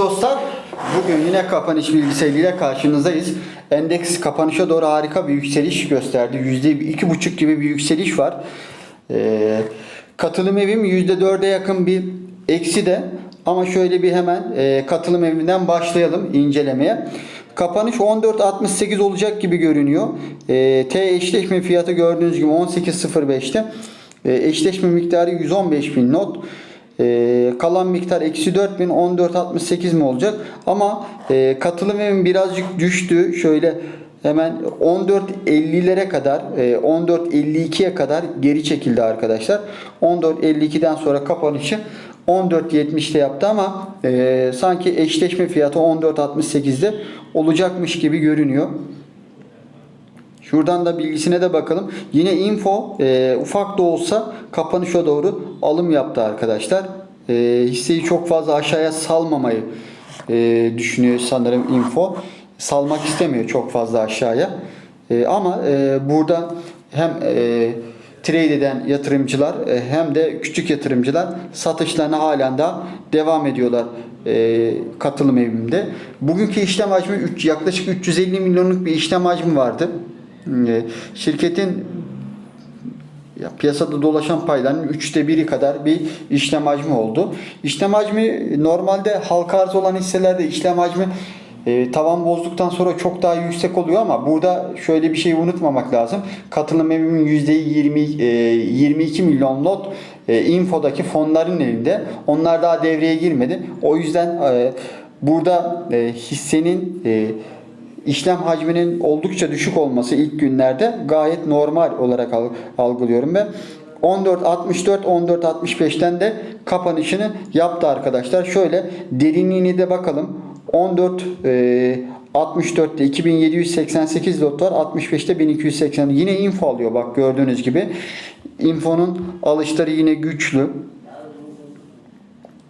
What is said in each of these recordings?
Dostlar bugün yine kapanış bilgisayarıyla karşınızdayız. Endeks kapanışa doğru harika bir yükseliş gösterdi. %2,5 gibi bir yükseliş var. Ee, katılım evim %4'e yakın bir eksi de ama şöyle bir hemen e, katılım evinden başlayalım incelemeye. Kapanış 14.68 olacak gibi görünüyor. Ee, T eşleşme fiyatı gördüğünüz gibi 18.05'te. Ee, eşleşme miktarı 115 bin not. Ee, kalan miktar eksi 4000 14.68 mi olacak? Ama e, katılım evim birazcık düştü. Şöyle hemen 14.50'lere kadar e, 14.52'ye kadar geri çekildi arkadaşlar. 14.52'den sonra kapanışı 14.70'te yaptı ama e, sanki eşleşme fiyatı 14.68'de olacakmış gibi görünüyor. Şuradan da bilgisine de bakalım. Yine info e, ufak da olsa kapanışa doğru alım yaptı arkadaşlar. E, hisseyi çok fazla aşağıya salmamayı e, düşünüyor sanırım info. Salmak istemiyor çok fazla aşağıya. E, ama e, burada hem e, trade eden yatırımcılar e, hem de küçük yatırımcılar satışlarına halen daha devam ediyorlar e, katılım evimde. Bugünkü işlem hacmi üç- yaklaşık 350 milyonluk bir işlem hacmi vardı. E, Şirketin ya piyasada dolaşan payların üçte biri kadar bir işlem hacmi oldu. İşlem hacmi normalde halka arz olan hisselerde işlem hacmi e, tavan bozduktan sonra çok daha yüksek oluyor ama burada şöyle bir şeyi unutmamak lazım. Katılım evimin %20 e, 22 milyon lot e, infodaki fonların elinde. Onlar daha devreye girmedi. O yüzden e, burada e, hissenin e, işlem hacminin oldukça düşük olması ilk günlerde gayet normal olarak al- algılıyorum ve 14.64 14.65'ten de kapanışını yaptı arkadaşlar. Şöyle derinliğini de bakalım. 14 e, 64'te 2788 lot var. 65'te 1280. Yine info alıyor bak gördüğünüz gibi. Info'nun alışları yine güçlü.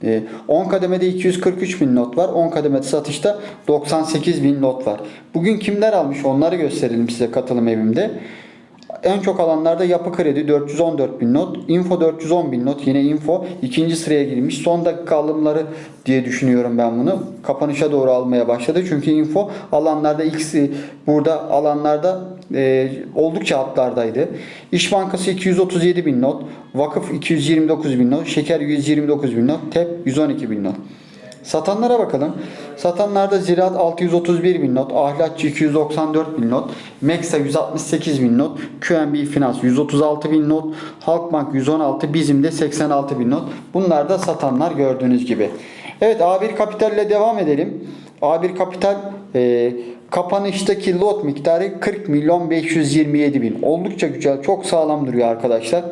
Ee, 10 kademede 243 bin not var. 10 kademede satışta 98 bin not var. Bugün kimler almış onları gösterelim size katılım evimde. En çok alanlarda yapı kredi 414 bin not. Info 410 bin not. Yine info ikinci sıraya girmiş. Son dakika alımları diye düşünüyorum ben bunu. Kapanışa doğru almaya başladı. Çünkü info alanlarda ilk burada alanlarda e, oldukça altlardaydı. İş Bankası 237 bin not. Vakıf 229 bin not. Şeker 129 bin not. TEP 112 bin not. Satanlara bakalım. Satanlarda Ziraat 631 bin not, Ahlatçı 294 bin not, Meksa 168 bin not, QNB Finans 136 bin not, Halkbank 116, Bizim de 86 bin not. Bunlar da satanlar gördüğünüz gibi. Evet A1 Kapital ile devam edelim. A1 Kapital e, kapanıştaki lot miktarı 40 milyon 527 bin. Oldukça güzel, çok sağlam duruyor arkadaşlar.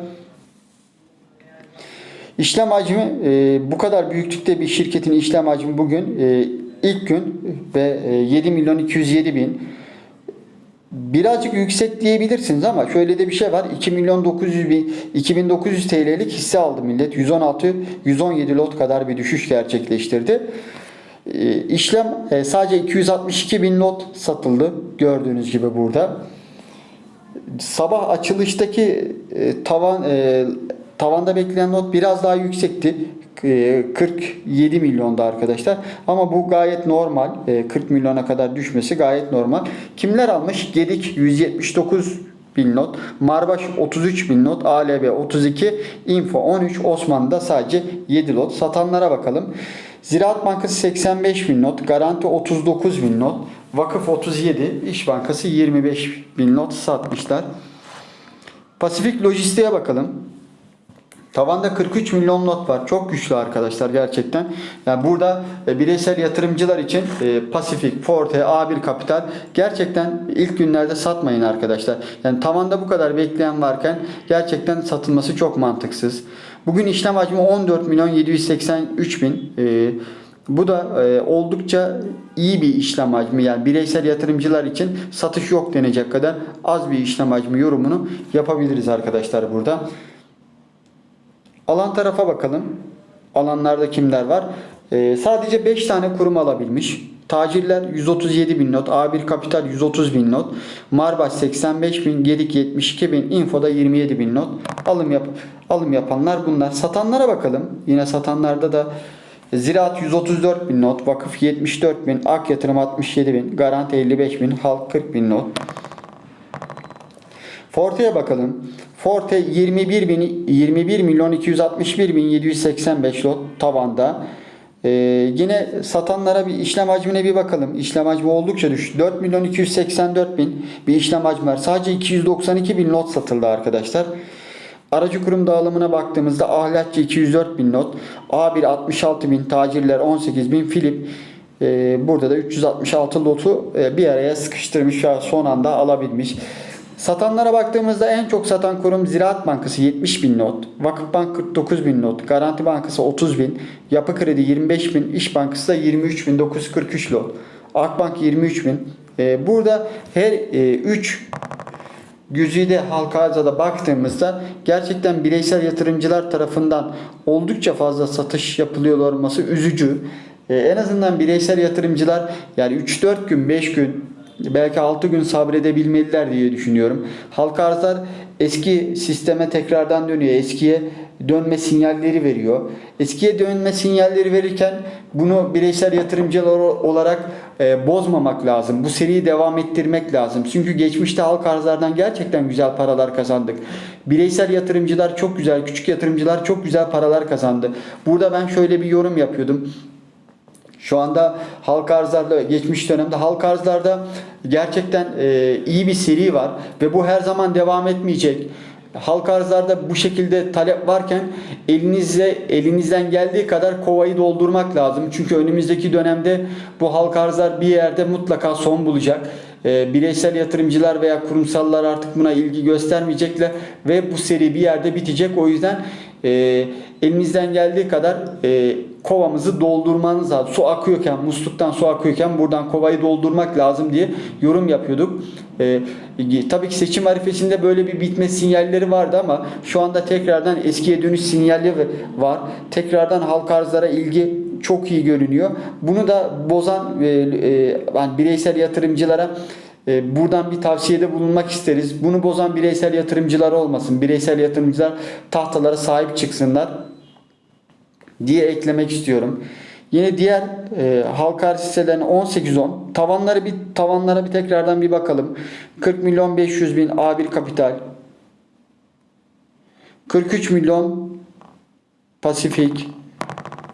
İşlem hacmi e, bu kadar büyüklükte bir şirketin işlem hacmi bugün e, ilk gün ve e, 7 milyon 207 bin birazcık yüksek diyebilirsiniz ama şöyle de bir şey var 2 milyon 900 bin 2900 TL'lik hisse aldı millet 116 117 lot kadar bir düşüş gerçekleştirdi. E, işlem e, sadece 262 bin lot satıldı gördüğünüz gibi burada sabah açılıştaki e, tavan e, tavanda beklenen not biraz daha yüksekti. E, 47 milyonda arkadaşlar. Ama bu gayet normal. E, 40 milyona kadar düşmesi gayet normal. Kimler almış? Gedik 179 bin not. Marbaş 33 bin not. ALB 32. Info 13. Osmanlı'da sadece 7 lot. Satanlara bakalım. Ziraat Bankası 85 bin not. Garanti 39 bin not. Vakıf 37. İş Bankası 25 bin not satmışlar. Pasifik Lojistik'e bakalım. Tavanda 43 milyon not var. Çok güçlü arkadaşlar gerçekten. Yani burada e, bireysel yatırımcılar için e, Pasifik, Forte, A1 Kapital gerçekten ilk günlerde satmayın arkadaşlar. Yani tavanda bu kadar bekleyen varken gerçekten satılması çok mantıksız. Bugün işlem hacmi 14 milyon 783 bin. E, bu da e, oldukça iyi bir işlem hacmi. Yani bireysel yatırımcılar için satış yok denecek kadar az bir işlem hacmi yorumunu yapabiliriz arkadaşlar burada. Alan tarafa bakalım. Alanlarda kimler var? Ee, sadece 5 tane kurum alabilmiş. Tacirler 137 bin not, A1 Kapital 130 bin not, Marbaş 85 bin, Gedik 72 bin, Info'da 27 bin not. Alım yap alım yapanlar bunlar. Satanlara bakalım. Yine satanlarda da Ziraat 134 bin not, Vakıf 74 bin, Ak Yatırım 67 bin, Garanti 55 bin, Halk 40 bin not. Forte'ye bakalım. Forte 21 bin 21 milyon 261 bin 785 lot tavanda. Ee, yine satanlara bir işlem hacmine bir bakalım. İşlem hacmi oldukça düştü. 4 milyon 284 bin bir işlem hacmi var. Sadece 292 bin lot satıldı arkadaşlar. Aracı kurum dağılımına baktığımızda Ahlatçı 204 bin lot, A1 66 bin, tacirler 18 bin, Filip e, burada da 366 lotu e, bir araya sıkıştırmış ve son anda alabilmiş. Satanlara baktığımızda en çok satan kurum Ziraat Bankası 70 bin not, Vakıfbank 49 bin not, Garanti Bankası 30 bin, Yapı Kredi 25 bin, İş Bankası da 23 bin 943 lot, Akbank 23 bin. E, burada her 3 Güzide halka arzada baktığımızda gerçekten bireysel yatırımcılar tarafından oldukça fazla satış yapılıyor olması üzücü. Ee, en azından bireysel yatırımcılar yani 3-4 gün 5 gün belki 6 gün sabredebilmeliler diye düşünüyorum. Halka arzlar eski sisteme tekrardan dönüyor. Eskiye dönme sinyalleri veriyor. Eskiye dönme sinyalleri verirken bunu bireysel yatırımcılar olarak e, bozmamak lazım. Bu seriyi devam ettirmek lazım. Çünkü geçmişte halk arzlardan gerçekten güzel paralar kazandık. Bireysel yatırımcılar çok güzel, küçük yatırımcılar çok güzel paralar kazandı. Burada ben şöyle bir yorum yapıyordum. Şu anda halk arzlarda geçmiş dönemde halk arzlarda gerçekten e, iyi bir seri var ve bu her zaman devam etmeyecek. Halk arzlarda bu şekilde talep varken elinizle elinizden geldiği kadar kovayı doldurmak lazım. Çünkü önümüzdeki dönemde bu halk arzlar bir yerde mutlaka son bulacak. E, bireysel yatırımcılar veya kurumsallar artık buna ilgi göstermeyecekler ve bu seri bir yerde bitecek. O yüzden e, elinizden geldiği kadar e, kovamızı doldurmanız lazım. Su akıyorken, musluktan su akıyorken buradan kovayı doldurmak lazım diye yorum yapıyorduk. Ee, tabii ki seçim arifesinde böyle bir bitme sinyalleri vardı ama şu anda tekrardan eskiye dönüş sinyali var. Tekrardan halk arzlara ilgi çok iyi görünüyor. Bunu da bozan e, e, yani bireysel yatırımcılara e, buradan bir tavsiyede bulunmak isteriz. Bunu bozan bireysel yatırımcılar olmasın. Bireysel yatırımcılar tahtalara sahip çıksınlar diye eklemek istiyorum. Yine diğer e, halka hisselerine 18-10 tavanları bir tavanlara bir tekrardan bir bakalım. 40 milyon 500 bin A1 kapital 43 milyon Pasifik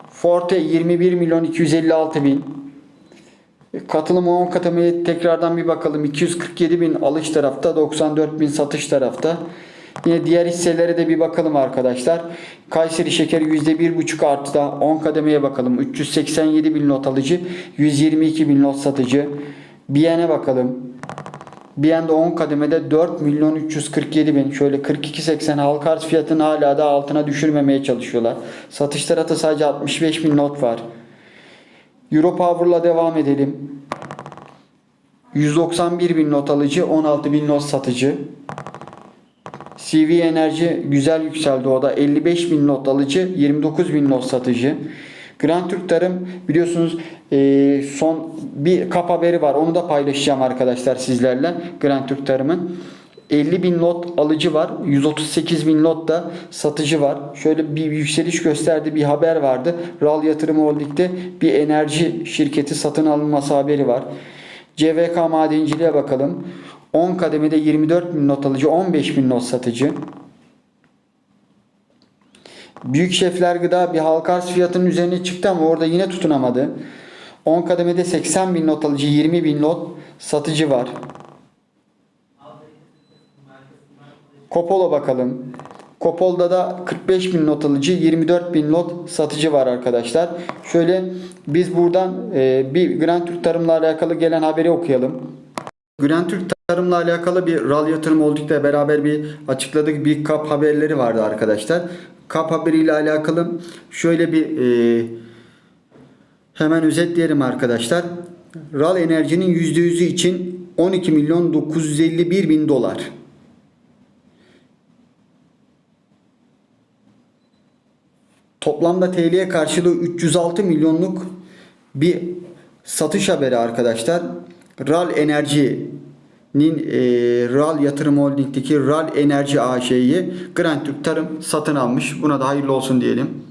Forte 21 milyon 256 bin Katılım 10 katemeye tekrardan bir bakalım. 247 bin alış tarafta, 94 bin satış tarafta. Yine diğer hisselere de bir bakalım arkadaşlar. Kayseri Şeker %1,5 artıda 10 kademeye bakalım. 387 bin not alıcı, 122 bin not satıcı. Biyen'e bakalım. Biyen'de 10 kademede 4 milyon 347 bin. Şöyle 42.80 halka arz fiyatını hala da altına düşürmemeye çalışıyorlar. Satış tarafta sadece 65 bin not var. Europower'la devam edelim. 191 bin not alıcı, 16 bin not satıcı. CV Enerji güzel yükseldi o da 55 bin not alıcı 29 bin not satıcı. Grand Türk Tarım biliyorsunuz e, son bir kap haberi var onu da paylaşacağım arkadaşlar sizlerle Grand Türk Tarım'ın. 50 bin lot alıcı var. 138 bin lot da satıcı var. Şöyle bir yükseliş gösterdi bir haber vardı. RAL Yatırım Holding'de bir enerji şirketi satın alınması haberi var. CVK madenciliğe bakalım. 10 kademede 24 bin not alıcı, 15 bin not satıcı. Büyük şefler gıda bir halka arz fiyatının üzerine çıktı ama orada yine tutunamadı. 10 kademede 80 bin not alıcı, 20 bin not satıcı var. Kopol'a bakalım. Kopol'da da 45 bin not alıcı, 24 bin not satıcı var arkadaşlar. Şöyle biz buradan e, bir Grand Türk Tarım'la alakalı gelen haberi okuyalım. Grand Türk Tarım'la alakalı bir RAL Yatırım Holding'le beraber bir açıkladık bir kap haberleri vardı arkadaşlar. Kap haberiyle alakalı şöyle bir e, hemen özetleyelim arkadaşlar. RAL Enerji'nin %100'ü için 12 milyon 951 bin dolar. Toplamda TL'ye karşılığı 306 milyonluk bir satış haberi arkadaşlar. RAL Enerji'nin e, RAL Yatırım Holding'deki RAL Enerji AŞ'yi Grand Türk Tarım satın almış. Buna da hayırlı olsun diyelim.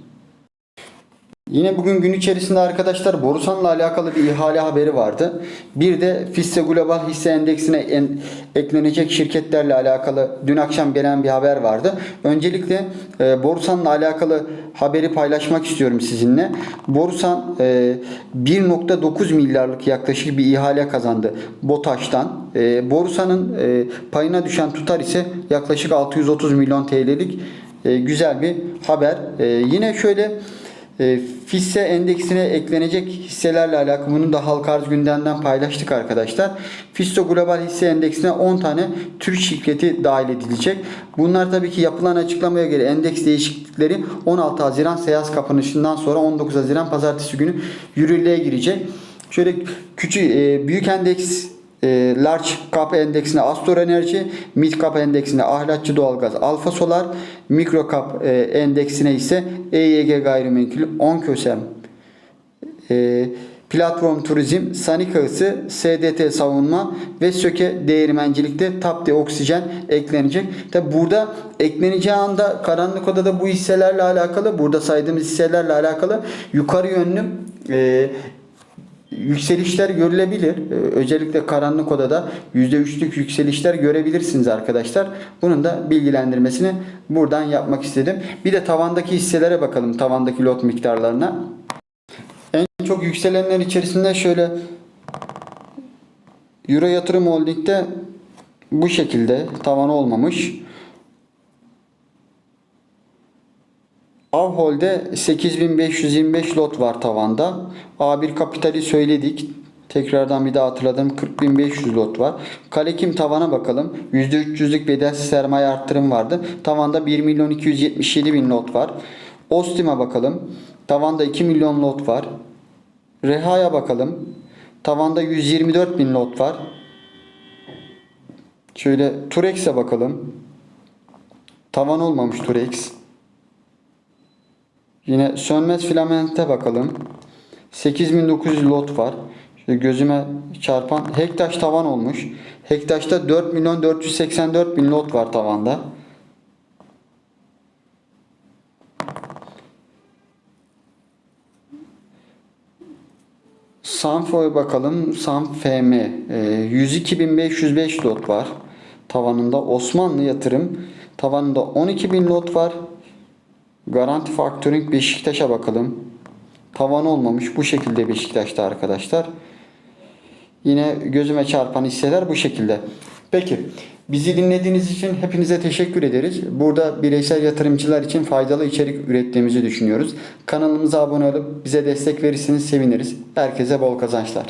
Yine bugün gün içerisinde arkadaşlar Borusan'la alakalı bir ihale haberi vardı. Bir de Fisse Global hisse endeksine en- eklenecek şirketlerle alakalı dün akşam gelen bir haber vardı. Öncelikle e, Borusan'la alakalı haberi paylaşmak istiyorum sizinle. Borusan e, 1.9 milyarlık yaklaşık bir ihale kazandı BOTAŞ'tan. E, Borusan'ın e, payına düşen tutar ise yaklaşık 630 milyon TL'lik e, güzel bir haber. E, yine şöyle e, Fisse endeksine eklenecek hisselerle alakalı bunu da halka arz gündemden paylaştık arkadaşlar. Fisto Global hisse endeksine 10 tane Türk şirketi dahil edilecek. Bunlar tabii ki yapılan açıklamaya göre endeks değişiklikleri 16 Haziran seans kapanışından sonra 19 Haziran pazartesi günü yürürlüğe girecek. Şöyle küçük e, büyük endeks e, Large Cap endeksine Astor Enerji, Mid Cap endeksine Ahlatçı Doğalgaz, Alfa Solar, Mikro Cap e, endeksine ise EYG Gayrimenkul, Onkösem, e, Platform Turizm, Sanika Isı, SDT Savunma ve Söke Değirmencilik'te Tapti Oksijen eklenecek. Tabi burada ekleneceği anda karanlık odada bu hisselerle alakalı, burada saydığımız hisselerle alakalı yukarı yönlü e, yükselişler görülebilir. Ee, Özellikle karanlık odada %3'lük yükselişler görebilirsiniz arkadaşlar. Bunun da bilgilendirmesini buradan yapmak istedim. Bir de tavandaki hisselere bakalım. Tavandaki lot miktarlarına. En çok yükselenler içerisinde şöyle Euro Yatırım Holding'de bu şekilde tavanı olmamış. Avhol'de 8525 lot var tavanda. A1 Kapital'i söyledik. Tekrardan bir daha hatırladım. 40500 lot var. Kalekim tavana bakalım. %300'lük bedelsiz sermaye arttırım vardı. Tavanda 1 milyon 277 bin lot var. Ostim'e bakalım. Tavanda 2 milyon lot var. Reha'ya bakalım. Tavanda 124 bin lot var. Şöyle Turex'e bakalım. Tavan olmamış Turex. Yine sönmez filamente bakalım. 8900 lot var. Şöyle gözüme çarpan Hektaş tavan olmuş. Hektaş'ta 4 milyon 484 bin lot var tavanda. Sanfo'ya bakalım. Sanf FM. E, 102.505 lot var. Tavanında Osmanlı yatırım. Tavanında 12.000 lot var. Garanti Factoring Beşiktaş'a bakalım. Tavan olmamış. Bu şekilde Beşiktaş'ta arkadaşlar. Yine gözüme çarpan hisseler bu şekilde. Peki. Bizi dinlediğiniz için hepinize teşekkür ederiz. Burada bireysel yatırımcılar için faydalı içerik ürettiğimizi düşünüyoruz. Kanalımıza abone olup bize destek verirseniz seviniriz. Herkese bol kazançlar.